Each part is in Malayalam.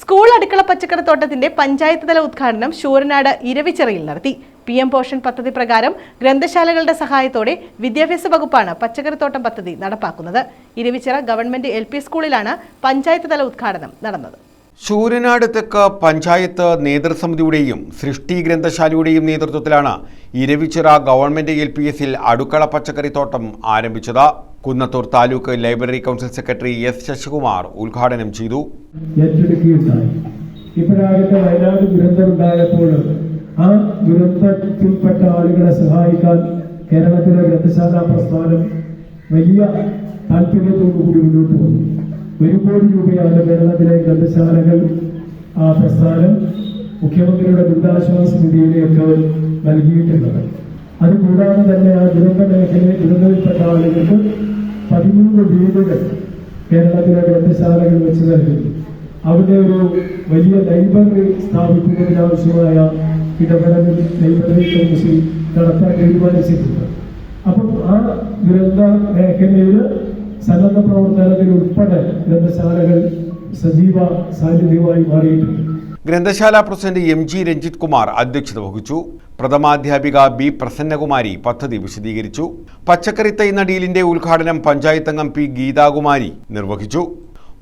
സ്കൂൾ അടുക്കള പച്ചക്കറിത്തോട്ടത്തിന്റെ പഞ്ചായത്ത് തല ഉദ്ഘാടനം ശൂരനാട് ഇരവിച്ചിറയിൽ നടത്തി. പി എം പോഷൻ പദ്ധതി പ്രകാരം ഗ്രന്ഥശാലകളുടെ സഹായത്തോടെ വിദ്യാഭ്യാസ വകുപ്പാണ് പച്ചക്കറിത്തോട്ടം പദ്ധതി നടപ്പാക്കുന്നത്. ഇരവിച്ചിറ ഗവൺമെന്റ് എൽ സ്കൂളിലാണ് പഞ്ചായത്ത് തല ഉദ്ഘാടനം നടന്നത്. ശൂരനാട് തെക്ക് പഞ്ചായത്ത് നേതൃസമിതിയുടെയും സൃഷ്ടി ഗ്രന്ഥശാലയുടെയും നേതൃത്വത്തിലാണ് ഇരവിച്ചിറ ഗവൺമെന്റ് എൽ പി എസിൽ അടുക്കള പച്ചക്കറിത്തോട്ടം ആരംഭിച്ചത്. Kunnathur taluk library council secretary S Sasikumar ഉദ്ഘാടനം ചെയ്തു. ഏറ്റെടുക്കുകയുണ്ടായി. ഇപ്പോഴാകട്ടെ വയനാട് ദുരന്തമുണ്ടായപ്പോൾ ആ ദുരന്തത്തിൽപ്പെട്ട ആളുകളെ സഹായിക്കാൻ കേരളത്തിലെ ഗ്രന്ഥശാല പ്രസ്ഥാനം വലിയ താല്പര്യത്തോടുകൂടി മുന്നോട്ട് വന്നു ഒരു കോടി രൂപയാണ് കേരളത്തിലെ ഗ്രന്ഥശാലകൾ ആ പ്രസ്ഥാനം മുഖ്യമന്ത്രിയുടെ ദുരിതാശ്വാസ നിധിയിലേക്ക് നൽകിയിട്ടുള്ളത്. അതുകൂടാതെ തന്നെ ആ ദുരന്ത മേഖലയിൽ ദുരന്തത്തിൽപ്പെട്ട ആളുകൾക്ക് പതിമൂന്ന് വീടുകൾ കേരളത്തിലെ ഗ്രന്ഥശാലകൾ വെച്ച് നൽകുന്നു. അവിടെ ഒരു വലിയ ലൈബ്രറി സ്ഥാപിക്കുന്നതിനാവശ്യമായ ഇടപെടലിൽ ലൈബ്രറി കൗൺസിൽ നടത്താൻ തീരുമാനിച്ചിട്ടുണ്ട്. അപ്പം ആ ദുരന്ത മേഖലയിൽ സന്നദ്ധ പ്രവർത്തനത്തിൽ ഉൾപ്പെടെ ഗ്രന്ഥശാലകൾ സജീവ സാന്നിധ്യമായി മാറിയിട്ടുണ്ട്. ഗ്രന്ഥശാല president M G Ranjith Kumar അധ്യക്ഷത വഹിച്ചു. പ്രഥമാധ്യാപിക ബി പ്രസന്നകുമാരി പദ്ധതി വിശദീകരിച്ചു. പച്ചക്കറി തൈ നടീലിന്റെ ഉദ്ഘാടനം പഞ്ചായത്ത് അംഗം പി ഗീതാകുമാരി നിർവഹിച്ചു.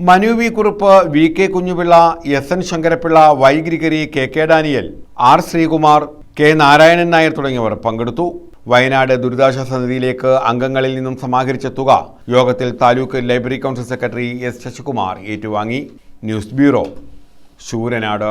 Manu V Kurup V K Kunjupillai S N Sankarapillai Y Gregory K K Daniel R Sreekumar K Narayanan Nair തുടങ്ങിയവർ പങ്കെടുത്തു. വയനാട് ദുരിതാശ്വാസ നിധിയിലേക്ക് അംഗങ്ങളിൽ നിന്നും സമാഹരിച്ച തുക യോഗത്തിൽ taluk library council secretary S Sasikumar ഏറ്റുവാങ്ങി. News bureau Sooranad